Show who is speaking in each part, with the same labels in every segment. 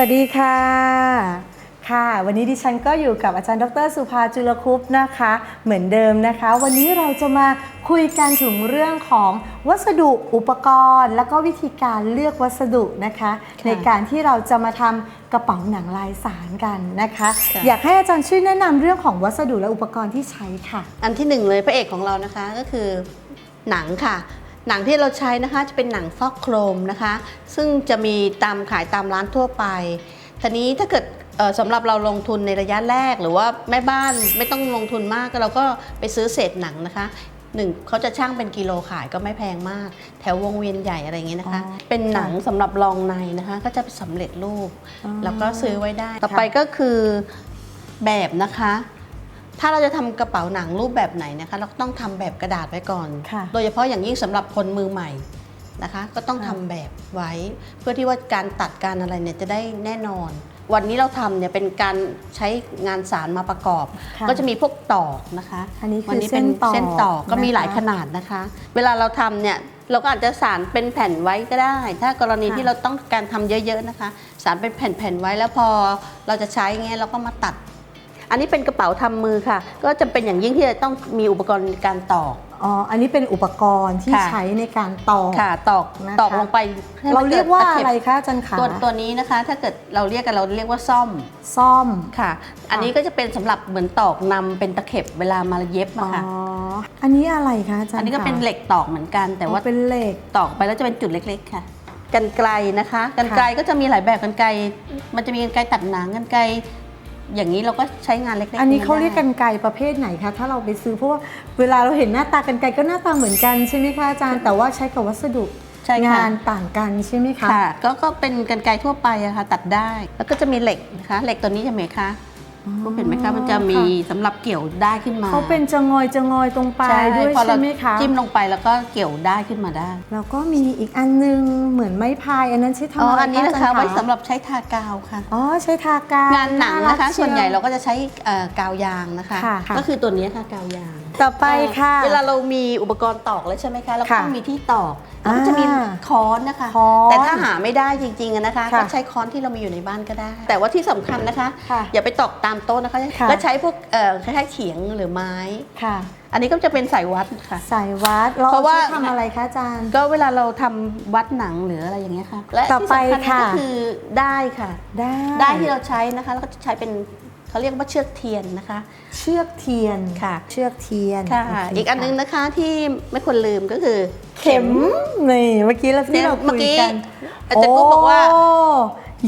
Speaker 1: วัสดีค่ะ ค่ะ วันนี้ดิฉันก็อยู่กับอาจารย์ดรสุภาจุลคุปต์นะคะ เหมือนเดิมนะคะ วันนี้เราจะมาคุยกันถึงเรื่องของวัสดุอุปกรณ์ แล้วก็วิธีการเลือกวัสดุนะคะ
Speaker 2: ค่ะ
Speaker 1: ในการที่เราจะมาทำกระเป๋าหนังลายสารกันนะคะ
Speaker 2: ค่ะ
Speaker 1: อยากให้อาจารย์ช่วยแนะนำเรื่องของวัสดุและอุปกรณ์ที่ใช้ค่ะ
Speaker 2: อันที่หนึ่งเลยพระเอกของเรานะคะก็คือหนังค่ะ หนังที่เราใช้นะคะจะเป็นหนังฟอกโครมนะคะ ซึ่งจะมีตามขายตามร้านทั่วไปทีนี้ถ้าเกิดเอ่อสำหรับเราลงทุนในระยะแรกหรือว่าแม่บ้านไม่ต้องลงทุนมากก็เราก็ไปซื้อเศษหนังนะคะหนึ่งเขาจะช่างเป็นกิโลขายก็ไม่แพงมาก แถววงเวียนใหญ่อะไรอย่างเงี้ยนะคะ
Speaker 1: อ๋อ
Speaker 2: เป็นหนังสำหรับรองในนะคะ ก็จะเป็นสำเร็จรูป
Speaker 1: อ๋อ
Speaker 2: แล้วก็ซื้อไว้ได้ ต่อไปก็คือแบบนะคะ ถ้าเราจะทำกระเป๋าหนังรูปแบบไหนนะคะเราก็ต้องทำแบบกระดาษไว้ก่อน
Speaker 1: ค่ะ
Speaker 2: โดยเฉพาะอย่างยิ่งสำหรับคนมือใหม่นะคะ ก็ต้อง
Speaker 1: ค่ะ
Speaker 2: ทำแบบไว้ เพื่อที่ว่าการตัดการอะไรเนี่ยจะได้แน่นอน วันนี้เราทำเนี่ยเป็นการใช้งานสารมาประกอบ
Speaker 1: ค่ะ
Speaker 2: ก็จะมีพวกตอกนะคะ
Speaker 1: อันนี้คือ
Speaker 2: วันี้เป็น
Speaker 1: เส้
Speaker 2: เส้
Speaker 1: น
Speaker 2: น
Speaker 1: ต
Speaker 2: ต
Speaker 1: อ
Speaker 2: อกกก็มีหลาย
Speaker 1: นะคะ
Speaker 2: ขนาดนะคะ เวลาเราทำเนี่ยเราก็อาจจะสารเป็นแผ่นไว้ก็ได้ ถ้ากรณี
Speaker 1: ค่ะ
Speaker 2: ที่เราต้องการทำเยอะๆนะคะ สารเป็นแผ่นๆไว้แล้วพอเราจะใช้เงี้ยเราก็มาตัด อันนี้เป็นกระเป๋าทำมือค่ะ ก็จำเป็นอย่างยิ่งที่จะต้องมีอุปกรณ์ในการตอก
Speaker 1: อ๋อ อันนี้เป็นอุปกรณ์ที่
Speaker 2: ค่ะ
Speaker 1: ใช้ในการตอก
Speaker 2: ค่ะตอก
Speaker 1: นะคะ
Speaker 2: ตอกลงไปให้
Speaker 1: เรา
Speaker 2: มัน
Speaker 1: เรียกว่า
Speaker 2: ตข็บ
Speaker 1: อะไรคะอาจารย์ขา
Speaker 2: ตัวตัวนี้นะคะ ถ้าเกิดเราเรียกกันเราเรียกว่าซ่อม
Speaker 1: ซ่อม
Speaker 2: ค่ะ อันนี้ก็จะเป็นสำหรับเหมือนตอกนำเป็นตะเข็บเวลามาเย็บ
Speaker 1: อ๋อ
Speaker 2: อะค่ะ
Speaker 1: อันนี้อะไรคะอาจารย์
Speaker 2: อันนี้ก็เป็น
Speaker 1: คะ
Speaker 2: เหล็กตอกเหมือนกัน แต่ว่า
Speaker 1: อ๋อเป็นเหล็ก
Speaker 2: ตอกไปแล้วจะเป็นจุดเล็ก ๆ ค่ะกันไกลนะคะ กันไกลก็จะมีหลายแบบกันไกล มันจะมีกันไกลตัดหนังกันไกล อย่างนี้เราก็ใช้งานเล็กๆ
Speaker 1: อันนี้เขา
Speaker 2: ได้
Speaker 1: เรียกกันไกรประเภทไหนคะ ถ้าเราไปซื้อเพราะว่าเวลาเราเห็นหน้าตากันไกรก็หน้าตาเหมือนกันใช่ไหมคะอาจารย์แต่ว่าใช้กับวัสดุ
Speaker 2: ใช่ค่ะ
Speaker 1: งานต่างกันใช่ไหมคะ
Speaker 2: ค่ะก็ก็เป็นกันไกลทั่วไปอะค่ะตัดได้ แล้วก็จะมีเหล็กนะคะ เหล็กตัวนี้จะไหมคะ
Speaker 1: อ๋อ
Speaker 2: เห็นไหมคะมันจะมีสำหรับเกี่ยวได้ขึ้นมา
Speaker 1: เขาเป็นจะงอยจะงอยตรงปลายด้วย
Speaker 2: พอเรา
Speaker 1: ใช่ไหมคะ
Speaker 2: จิ้มลงไปแล้วก็เกี่ยวได้ขึ้นมาได้
Speaker 1: แล้วก็มีอีกอันนึงเหมือนไม้พายอันนั้นใช้ทำ
Speaker 2: อ๋อ
Speaker 1: อะไร
Speaker 2: อันนี้นะคะ
Speaker 1: อาจารย์
Speaker 2: ไว้สำหรับใช้ทากาวค่ะ
Speaker 1: อ๋อใช้ทากาว
Speaker 2: งานหนังนะคะ
Speaker 1: รัก
Speaker 2: ส่วนใหญ่
Speaker 1: ชีย
Speaker 2: เราก็จะใช้เอ่อกาวยางนะคะ
Speaker 1: ค่ะค่ะ
Speaker 2: ก็คือตัวนี้ค่ะกาวยาง
Speaker 1: ต่อไปค่ะ
Speaker 2: เวลาเรามีอุปกรณ์ตอกแล้วใช่ไหมคะเราก็
Speaker 1: ค่ะ
Speaker 2: ต้องมีที่ตอกแล้วก็จะมี
Speaker 1: อ่า
Speaker 2: ค้อนนะคะ
Speaker 1: ค้อน
Speaker 2: แต่ถ้าหาไม่ได้จริงๆอะนะคะ
Speaker 1: ค่ะ
Speaker 2: ก็ใช้ค้อนที่เรามีอยู่ในบ้านก็ได้ แต่ว่าที่สำคัญนะคะ
Speaker 1: ค่ะ
Speaker 2: อย่าไปตอกตามโต๊ะนะคะ
Speaker 1: ค่ะ
Speaker 2: แล้วใช้พวกเอ่อคล้ายๆเขียงหรือไม้
Speaker 1: ค่ะ
Speaker 2: อันนี้ก็จะเป็นสายวัดค่ะ
Speaker 1: สายวัดเรา
Speaker 2: เพราะว่า
Speaker 1: ใช้ทำอะไรคะอาจารย์
Speaker 2: ก็เวลาเราทำวัดหนังหรืออะไรอย่างเงี้ยค่ะ และ
Speaker 1: ต่อ
Speaker 2: ที่
Speaker 1: ไป
Speaker 2: สำคัญ
Speaker 1: ค่ะ
Speaker 2: ก็คือได้ค่ะ
Speaker 1: ได้
Speaker 2: ได้ที่เราใช้นะคะ แล้วก็จะใช้เป็นเขาเรียกว่าเชือกเทียนนะคะ
Speaker 1: เชือกเทียน
Speaker 2: ค่ะ
Speaker 1: เชือกเทียน
Speaker 2: ค่ะ
Speaker 1: โเค
Speaker 2: อีกอันนึงนะคะที่ไม่ควรลืมก็คือ
Speaker 1: เข็มนี่เมื่อกี้เราที่เรา
Speaker 2: เมื่
Speaker 1: คุ
Speaker 2: อยกี้
Speaker 1: กัน
Speaker 2: อาจารย์ก็บอกว่า
Speaker 1: โ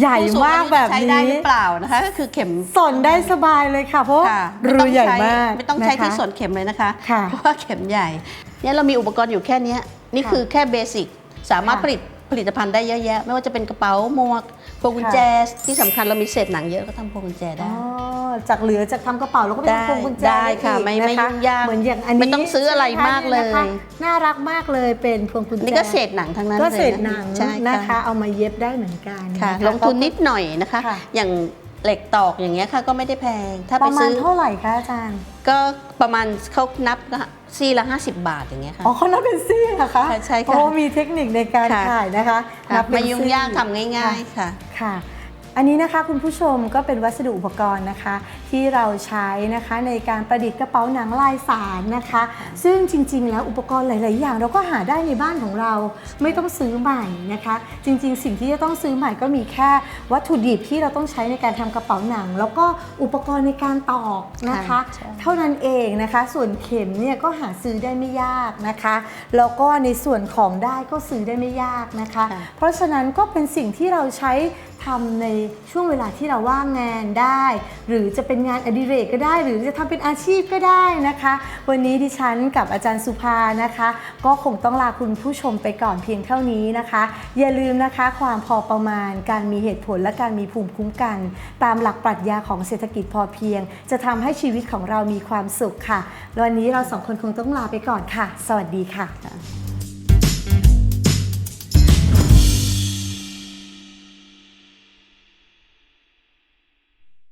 Speaker 1: ใหญ่มากแบบ
Speaker 2: ใช้ได้
Speaker 1: นี้
Speaker 2: หรือเปล่านะคะก็คือเข็ม
Speaker 1: สนได้สบายเลยค่ะ เพราะว่า
Speaker 2: ค่ะ
Speaker 1: รูใหญ่มาก
Speaker 2: ไม่ต้องใช้
Speaker 1: นะคะ
Speaker 2: ที่ส่วนเข็มเลยนะคะ
Speaker 1: ค่ะ
Speaker 2: เพราะว่าเข็มใหญ่เนี่ยเรามีอุปกรณ์อยู่แค่เนี้ยนี่
Speaker 1: ค่ะ
Speaker 2: คือแค่เบสิกสามารถ
Speaker 1: ค่ะ
Speaker 2: ผลิต ผลิตภัณฑ์ได้เยอะแยะ ไม่ว่าจะเป็นกระเป๋าหมวกพวงกุญแจ ที่สำคัญเรามีเศษหนังเยอะก็ทำพวงกุญแจได้
Speaker 1: อ๋อจากเหลือจากทำกระเป๋าแล้วก็ไป
Speaker 2: ได้
Speaker 1: ทำพวงกุญแจ
Speaker 2: ได้ค่ะ
Speaker 1: อีก
Speaker 2: ไม่
Speaker 1: น
Speaker 2: ไม่ยุ่งยาก
Speaker 1: เหมือนอย่างอันนี้
Speaker 2: ไม่ต้องซื้ออะไร
Speaker 1: ใช่ห
Speaker 2: มากเลย
Speaker 1: นะคะน่ารักมากเลยเป็นพวงกุญแจ
Speaker 2: นี่ก็เศษหนังทั้งนั้น
Speaker 1: ก็
Speaker 2: เลย
Speaker 1: เศษหนัง
Speaker 2: ใช่
Speaker 1: นะ
Speaker 2: ค่ะ
Speaker 1: คะ เอามาเย็บได้เหมือนกัน
Speaker 2: ค่ะะ
Speaker 1: คะ
Speaker 2: ลงทุนนิดหน่อยนะคะ
Speaker 1: ค่ะ
Speaker 2: อย่าง เหล็กตอกอย่างเงี้ยค่ะก็ไม่ได้แพง ถ้า
Speaker 1: ป
Speaker 2: ไประ
Speaker 1: มาณ
Speaker 2: ซื้อ
Speaker 1: เท่าไหร่คะอาจารย์
Speaker 2: ก็ประมาณเขานับก็ซี่ละ 50 บาทอย่างเงี้ยค่ะ
Speaker 1: อ๋อเขานับเป็นซี่เหรอคะ
Speaker 2: ใช่ใช่ค่ะ
Speaker 1: เพราะว่ามีเทคนิคในการ
Speaker 2: ค่ะ
Speaker 1: ขายนะคะ
Speaker 2: ค่ะ
Speaker 1: นับเป็น
Speaker 2: ไม่ยุ่ง
Speaker 1: ซี่
Speaker 2: ยากทำง่ายๆค่ะ
Speaker 1: ค่ะ อันนี้นะคะคุณผู้ชมก็เป็นวัสดุอุปกรณ์นะคะ ที่เราใช้นะคะในการประดิษฐ์กระเป๋าหนังลายสารนะคะ ซึ่งจริง ๆ แล้วอุปกรณ์หลาย ๆ อย่าง เราก็หาได้ในบ้านของเราไม่ต้องซื้อใหม่นะคะ จริง ๆ สิ่งที่จะต้องซื้อใหม่ก็มีแค่วัตถุดิบที่เราต้องใช้ในการทำกระเป๋าหนัง แล้วก็อุปกรณ์ในการตอกนะคะ
Speaker 2: ค่ะใช่
Speaker 1: เท่านั้นเองนะคะ ส่วนเข็มเนี่ยก็หาซื้อได้ไม่ยากนะคะแล้วก็ในส่วนของได้ก็ซื้อได้ไม่ยากนะคะ
Speaker 2: ค่ะ
Speaker 1: เพราะฉะนั้นก็เป็นสิ่งที่เราใช้ทำในช่วงเวลาที่เราว่างงานได้ หรือจะเป็นงานอดิเรกก็ได้ หรือจะทำเป็นอาชีพก็ได้นะคะ วันนี้ดิฉันกับอาจารย์สุภานะคะ ก็คงต้องลาคุณผู้ชมไปก่อนเพียงเท่านี้นะคะ อย่าลืมนะคะความพอประมาณการมีเหตุผลและการมีภูมิคุ้มกัน ตามหลักปรัชญาของเศรษฐกิจพอเพียง จะทำให้ชีวิตของเรามีความสุขค่ะวันนี้เราสองคนคงต้องลาไปก่อนค่ะ สวัสดีค่ะ